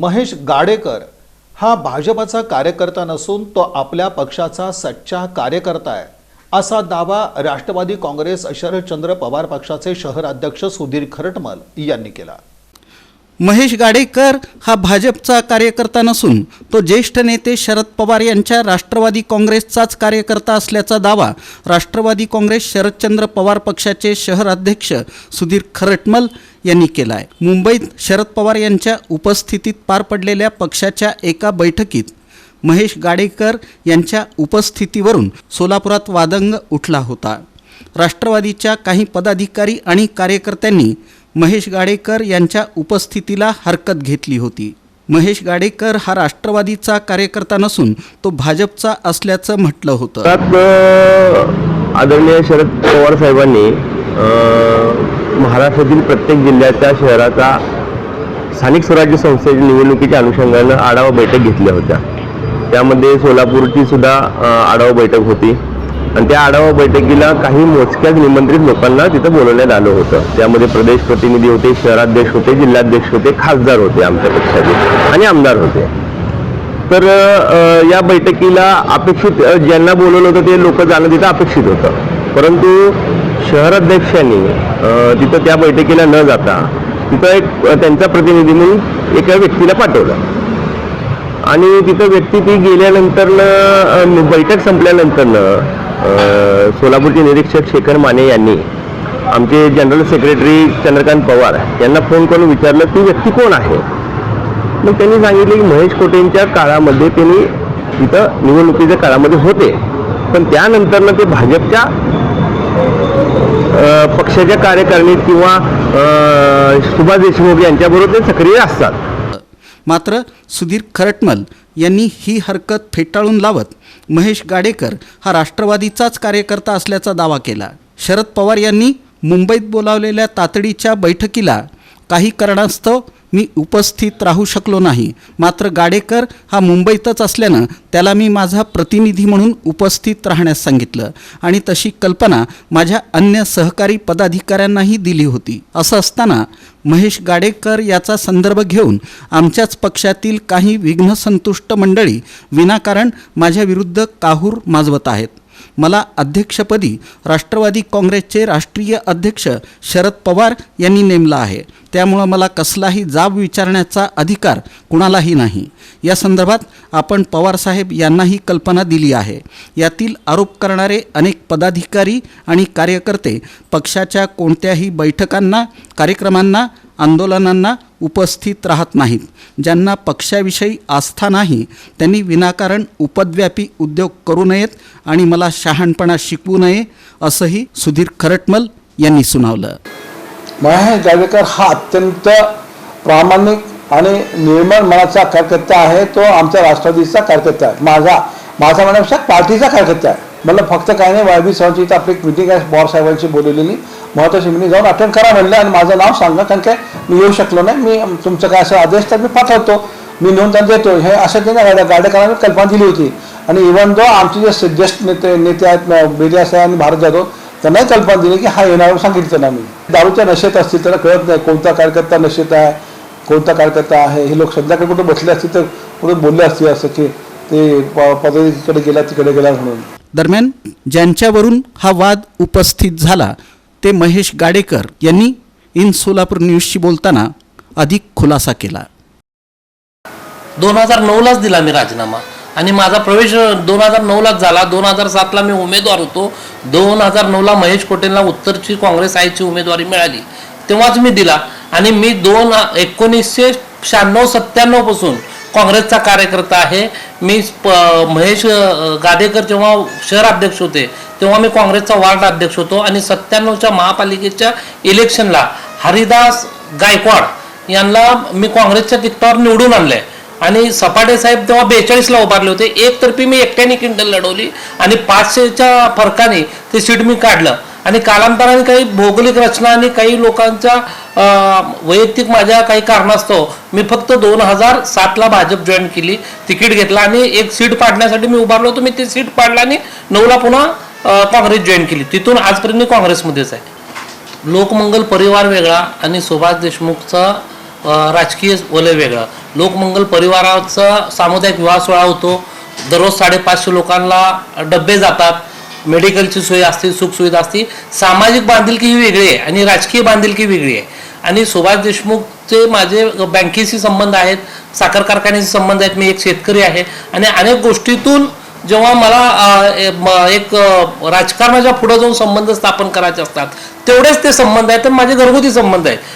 महेश गाडेकर हा भाजपचा कार्यकर्ता नसून तो आपल्या पक्षाचा सच्चा कार्यकर्ता आहे. असा दावा राष्ट्रवादी काँग्रेस शरदचंद्र पवार पक्षाचे शहर अध्यक्ष सुधीर खरटमल यांनी केला. महेश गाडेकर हा भाजपचा कार्यकर्ता नसून तो ज्येष्ठ नेते शरद पवार यांच्या राष्ट्रवादी काँग्रेसचाच कार्यकर्ता असल्याचा दावा राष्ट्रवादी काँग्रेस शरदचंद्र पवार पक्षाचे शहर अध्यक्ष सुधीर खरटमल यांनी केला आहे मुंबईत शरद पवार यांच्या उपस्थितीत पार पडलेल्या पक्षाच्या एका बैठकीत महेश गाडेकर यांच्या उपस्थितीवरून सोलापुरात वादंग उठला होता. राष्ट्रवादीच्या काही पदाधिकारी आणि कार्यकर्त्यांनी महेश गाडेकर यांच्या उपस्थितीला हरकत घेतली होती. महेश गाडेकर हा राष्ट्रवादीचा कार्यकर्ता नसून तो भाजपचा असल्याचं म्हटलं होतं. त्यात आदरणीय शरद पवार साहेबांनी महाराष्ट्रातील प्रत्येक जिल्ह्याच्या शहराचा स्थानिक स्वराज्य संस्थेच्या निवडणुकीच्या अनुषंगानं आढावा बैठक घेतल्या होत्या. त्यामध्ये सोलापूरची सुद्धा आढावा बैठक होती. आणि त्या आढावा बैठकीला काही मोजक्याच निमंत्रित लोकांना तिथं बोलवण्यात आलं होतं. त्यामध्ये प्रदेश प्रतिनिधी होते शहराध्यक्ष होते जिल्हाध्यक्ष होते खासदार होते आमच्या पक्षाचे आणि आमदार होते. तर या बैठकीला अपेक्षित ज्यांना बोलवलं होतं ते लोक जाणं तिथं अपेक्षित होतं. परंतु शहराध्यक्षांनी तिथं त्या बैठकीला न जाता तिथं एक त्यांचा प्रतिनिधी एका व्यक्तीला पाठवलं. आणि तिथं व्यक्ती ती गेल्यानंतरनं बैठक संपल्यानंतरनं सोलापूरचे निरीक्षक शेखर माने यांनी आमचे जनरल सेक्रेटरी चंद्रकांत पवार यांना फोन करून विचारलं ती व्यक्ती कोण आहे? मग त्यांनी सांगितले की महेश कोटेंच्या काळामध्ये त्यांनी तिथं निवडणुकीच्या काळामध्ये होते. पण त्यानंतरनं ते भाजपच्या पक्षाच्या कार्यकारिणीत किंवा सुभाष देशमुख यांच्याबरोबर ते सक्रिय असतात. मात्र सुधीर खरटमल यांनी ही हरकत फेटाळून लावत महेश गाडेकर हा राष्ट्रवादीचाच कार्यकर्ता असल्याचा दावा केला. शरद पवार यांनी मुंबईत बोलावलेल्या तातडीच्या बैठकीला काही कारणास्तव मी उपस्थित राहू शकलो नाही. मात्र गाडेकर हा मुंबईतच असल्यानं त्याला मी माझा प्रतिनिधी म्हणून उपस्थित राहण्यास सांगितलं आणि तशी कल्पना माझ्या अन्य सहकारी पदाधिकाऱ्यांनाही दिली होती. असं असताना महेश गाडेकर याचा संदर्भ घेऊन आमच्याच पक्षातील काही विघ्नसंतुष्ट मंडळी विनाकारण माझ्या विरुद्ध काहूर माजवत आहेत. मला अध्यक्षपदी राष्ट्रवादी काँग्रेसचे राष्ट्रीय अध्यक्ष शरद पवार यांनी नेमला आहे. त्यामुळं मला कसलाही जाब विचारण्याचा अधिकार कुणालाही नाही. या संदर्भात आपण पवारसाहेब यांनाही कल्पना दिली आहे. यातील आरोप करणारे अनेक पदाधिकारी आणि कार्यकर्ते पक्षाच्या कोणत्याही बैठकांना कार्यक्रमांना आंदोलनांना उपस्थित राहत नाहीत. ज्यांना पक्षाविषयी आस्था नाही त्यांनी विनाकारण उपद्व्यापी उद्योग करू नयेत आणि मला शहाणपणा शिकवू नये असंही सुधीर खरटमल यांनी सुनावलं. महेश गाडेकर हा अत्यंत प्रामाणिक आणि निर्मळ मनाचा कार्यकर्ता आहे. तो आमच्या राष्ट्रवादीचा कार्यकर्ता आहे. माझा माझा म्हणण्यापेक्षा पार्टीचा कार्यकर्ता आहे. मला फक्त काय नाही वायबी सरांची इथं आपली एक मिटिंग आहे पवार साहेबांची बोलवलेली महत्वाची मिटिंग जाऊन अटेंड करा म्हणलं आणि माझं नाव सांगा कारण काय मी येऊ शकलो नाही. मी तुमचं काय असं आदेश तर मी पाठवतो. मी नेऊन त्यांना देतो. हे असं त्यांना गाड्या गाड्याकरांनी कल्पना दिली होती. आणि इव्हन दो आमचे जे ज्येष्ठ नेते नेते आहेत बेलिया साहेब आणि भारत जाधव त्यांनाही कल्पना दिली की हा येणार सांगितलं त्यांना मी. दारूच्या नशेत असतील त्यांना कळत नाही कोणता कार्यकर्ता नशेत आहे कोणता कार्यकर्ता आहे. हे लोक संध्याकाळी कुठे बसले असतील तर कुठे बोलले असतील असं की ते प- गेला तिकडे गेला म्हणून. दरम्यान ज्यांच्यावरून हा वाद उपस्थित झाला ते महेश गाडेकर यांनी इन सोलापूर न्यूजशी बोलताना अधिक खुलासा केला. दोन हजार नऊलाच दिला मी राजीनामा आणि माझा प्रवेश दोन हजार नऊलाच झाला. दोन हजार सातला मी उमेदवार होतो. दोन हजार नऊला महेश कोटेंना उत्तरची काँग्रेस आयची उमेदवारी मिळाली. तेव्हाच मी दिला आणि मी दोन एकोणीसशे शहाण्णव सत्त्याण्णवपासून काँग्रेसचा कार्यकर्ता आहे. मी प- महेश गादेकर जेव्हा शहर अध्यक्ष होते तेव्हा मी काँग्रेसचा वार्ड अध्यक्ष होतो आणि सत्त्याण्णवच्या महापालिकेच्या इलेक्शनला हरिदास गायकवाड यांना मी काँग्रेसच्या तिकटावर निवडून आणलंय. आणि सपाटे साहेब तेव्हा बेचाळीसला उभारले होते. एकतर्फी मी एकट्याने किंडल लढवली आणि पाचशेच्या फरकाने ते सीट मी काढलं. आणि कालांतराने काही भौगोलिक रचना आणि काही लोकांच्या वैयक्तिक माझ्या काही कारणास्तव मी फक्त दोन हजार सातला भाजप जॉईन केली तिकीट घेतला आणि एक सीट पाडण्यासाठी मी उभारलो होतो. मी ती सीट पाडला आणि नऊला पुन्हा काँग्रेस जॉईन केली. तिथून आजपर्यंत मी काँग्रेसमध्येच आहे. लोकमंगल परिवार वेगळा आणि सुभाष देशमुखचा राजकीय वलय वेगळं. लोकमंगल परिवाराचा सामुदायिक विवाह सोहळा होतो. दररोज साडेपाचशे लोकांना डब्बे जातात. मेडिकलची सोय असते सुखसुविधा असते. सामाजिक बांधिलकी ही वेगळी आहे आणि राजकीय बांधिलकी वेगळी आहे. आणि सुभाष देशमुखचे माझे बँकेशी संबंध आहेत साखर कारखान्याशी संबंध आहेत मी एक शेतकरी आहे. आणि अनेक गोष्टीतून जेव्हा मला एक राजकारणाच्या पुढे जाऊन संबंध स्थापन करायचे असतात तेवढेच ते संबंध आहेत तर माझे घरगुती संबंध आहेत.